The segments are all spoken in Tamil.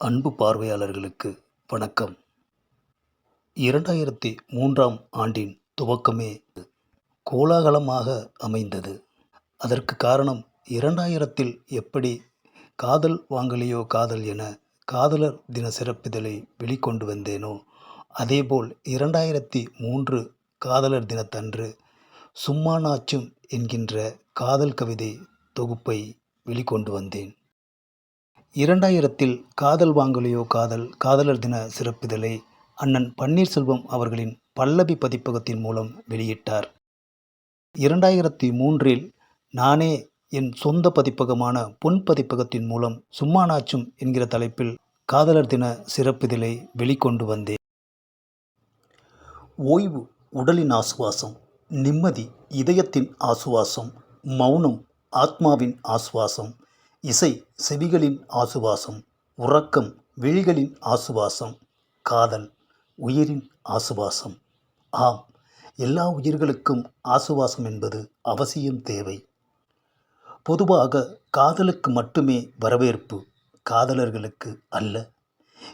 அன்பு பார்வையாளர்களுக்கு வணக்கம். இரண்டாயிரத்தி மூன்றாம் ஆண்டின் துவக்கமே கோலாகலமாக அமைந்தது. அதற்கு காரணம் இரண்டாயிரத்தில் எப்படி காதல் வாங்கலையோ காதல் என காதலர் தின சிறப்பிதழை வெளிக்கொண்டு வந்தேனோ அதேபோல் இரண்டாயிரத்தி மூன்று காதலர் தினத்தன்று சும்மா நாச்சும் என்கின்ற காதல் கவிதை தொகுப்பை வெளிக்கொண்டு வந்தேன். இரண்டாயிரத்தில் காதல் வாங்கலையோ காதல் காதலர் தின சிறப்பிதழை அண்ணன் பன்னீர்செல்வம் அவர்களின் பல்லவி பதிப்பகத்தின் மூலம் வெளியிட்டார். இரண்டாயிரத்தி மூன்றில் நானே என் சொந்த பதிப்பகமான பொன் பதிப்பகத்தின் மூலம் சும்மானாச்சும் என்கிற தலைப்பில் காதலர் தின சிறப்பிதழை வெளிக்கொண்டு வந்தேன். ஓய்வு உடலின் ஆசுவாசம் நிம்மதி இதயத்தின் ஆசுவாசம் மௌனம் ஆத்மாவின் ஆசுவாசம் இசை செவிகளின் ஆசுவாசம் உறக்கம் விழிகளின் ஆசுவாசம் காதல் உயிரின் ஆசுவாசம். ஆம் எல்லா உயிர்களுக்கும் ஆசுவாசம் என்பது அவசியம் தேவை. பொதுவாக காதலுக்கு மட்டுமே வரவேற்பு காதலர்களுக்கு அல்ல.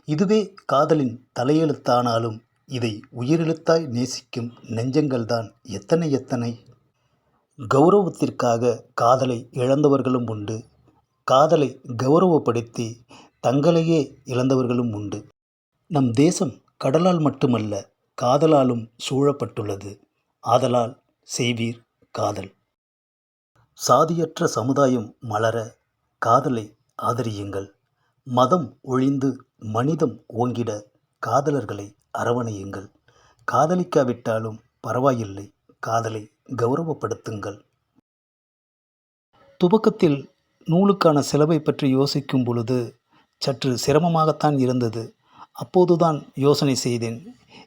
இதுவே காதலின் தலையெழுத்தானாலும் இதை உயிரெழுத்தாய் நேசிக்கும் நெஞ்சங்கள்தான் எத்தனை எத்தனை. கௌரவத்திற்காக காதலை இழந்தவர்களும் உண்டு. காதலை கௌரவப்படுத்தி தங்களையே இழந்தவர்களும் உண்டு. நம் தேசம் கடலால் மட்டுமல்ல காதலாலும் சூழப்பட்டுள்ளது. ஆதலால் செய்வீர் காதல். சாதியற்ற சமுதாயம் மலர காதலை ஆதரியுங்கள். மதம் ஒழிந்து மனிதம் ஓங்கிட காதலர்களை அரவணையுங்கள். காதலிக்காவிட்டாலும் பரவாயில்லை காதலை கௌரவப்படுத்துங்கள். துவக்கத்தில் நூலுக்கான செலவை பற்றி யோசிக்கும் பொழுது சற்று சிரமமாகத்தான் இருந்தது. அப்போதுதான் யோசனை செய்தேன்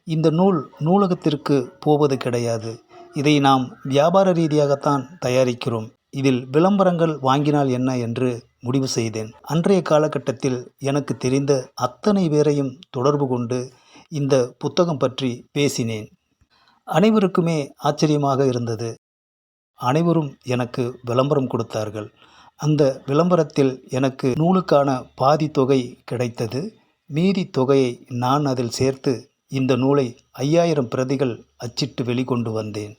இந்த நூல் நூலகத்திற்கு போவது கிடையாது. இதை நாம் வியாபார ரீதியாகத்தான் தயாரிக்கிறோம். இதில் விளம்பரங்கள் வாங்கினால் என்ன என்று முடிவு செய்தேன். அன்றைய காலகட்டத்தில் எனக்கு தெரிந்த அத்தனை பேரையும் தொடர்பு கொண்டு இந்த புத்தகம் பற்றி பேசினேன். அனைவருக்குமே ஆச்சரியமாக இருந்தது. அனைவரும் எனக்கு விளம்பரம் கொடுத்தார்கள். அந்த விளம்பரத்தில் எனக்கு நூலுக்கான பாதி தொகை கிடைத்தது. மீதி தொகையை நான் அதில் சேர்த்து இந்த நூலை ஐயாயிரம் பிரதிகள் அச்சிட்டு வெளிக்கொண்டு வந்தேன்.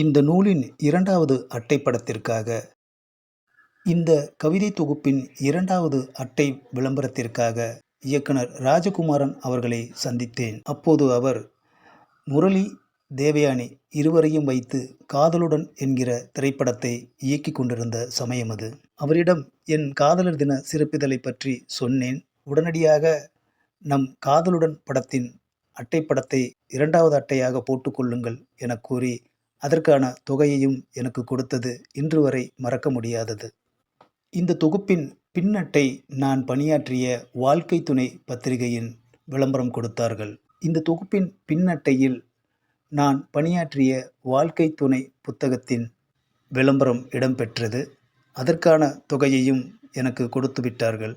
இந்த நூலின் இரண்டாவது அட்டைப்படத்திற்காக இந்த கவிதை தொகுப்பின் இரண்டாவது அட்டை விளம்பரத்திற்காக இயக்குனர் ராஜகுமாரன் அவர்களை சந்தித்தேன். அப்போது அவர் முரளி தேவயானி இருவரையும் வைத்து காதலுடன் என்கிற திரைப்படத்தை இயக்கி கொண்டிருந்த சமயம் அது. அவரிடம் என் காதலர் தின சிறப்பிதழை பற்றி சொன்னேன். உடனடியாக நம் காதலுடன் படத்தின் அட்டைப்படத்தை இரண்டாவது அட்டையாக போட்டுக்கொள்ளுங்கள் என கூறி அதற்கான தொகையையும் எனக்கு கொடுத்தது இன்று வரை மறக்க முடியாதது. இந்த தொகுப்பின் பின்னட்டை நான் பணியாற்றிய வாழ்க்கை துணை பத்திரிகையின் விளம்பரம் கொடுத்தார்கள். இந்த தொகுப்பின் பின்னட்டையில் நான் பணியாற்றிய வாழ்க்கை துணை புத்தகத்தின் விளம்பரம் இடம்பெற்றது. அதற்கான தொகையையும் எனக்கு கொடுத்து விட்டார்கள்.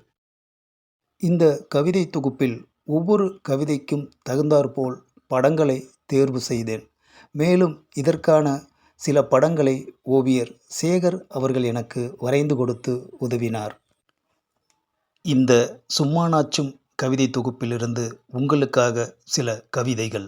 இந்த கவிதை தொகுப்பில் ஒவ்வொரு கவிதைக்கும் தகுந்தாற்போல் படங்களை தேர்வு செய்தேன். மேலும் இதற்கான சில படங்களை ஓவியர் சேகர் அவர்கள் எனக்கு வரைந்து கொடுத்து உதவினார். இந்த சும்மானாச்சும் கவிதை தொகுப்பிலிருந்து உங்களுக்காக சில கவிதைகள்.